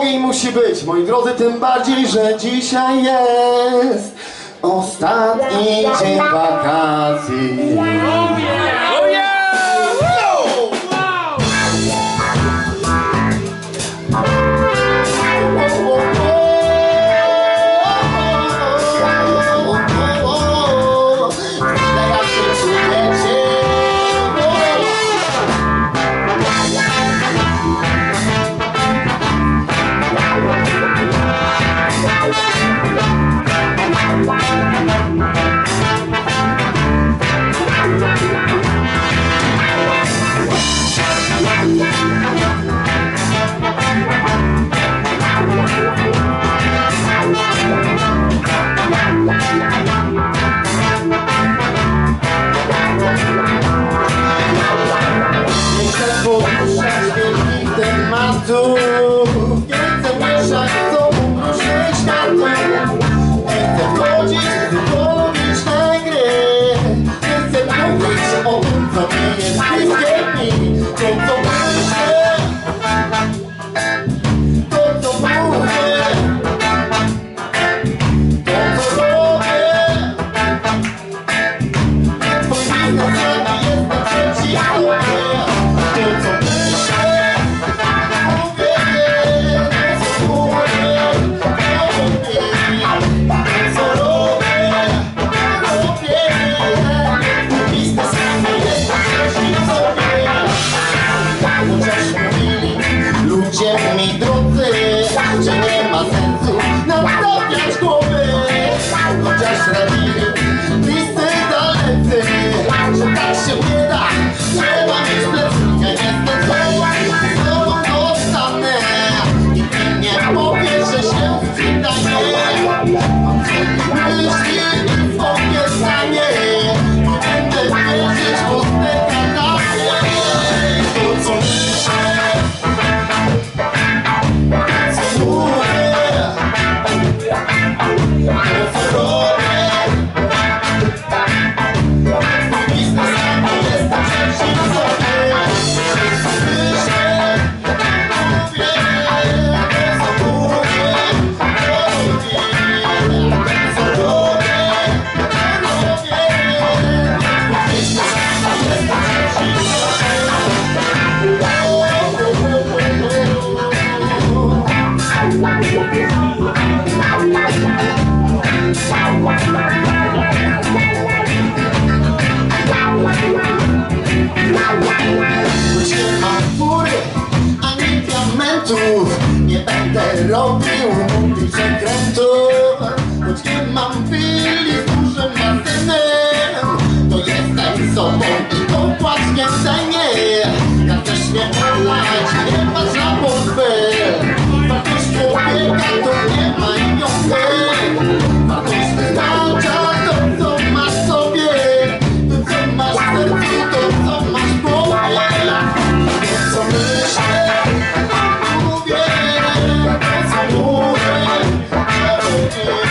ogień musi być, moi drodzy, tym bardziej, że dzisiaj jest ostatni dzień wakacji. mam byli z burzem na synem To jestem sobą i to właśnie chcę nie Ja też nie olać, nie ma żałoby. Wartość człowieka to nie ma pieniądze. Wartość wyznacza to, co masz w sobie. To, co masz w sercu, to, co masz w głowie. To, co myślę, to, co to, co to, co.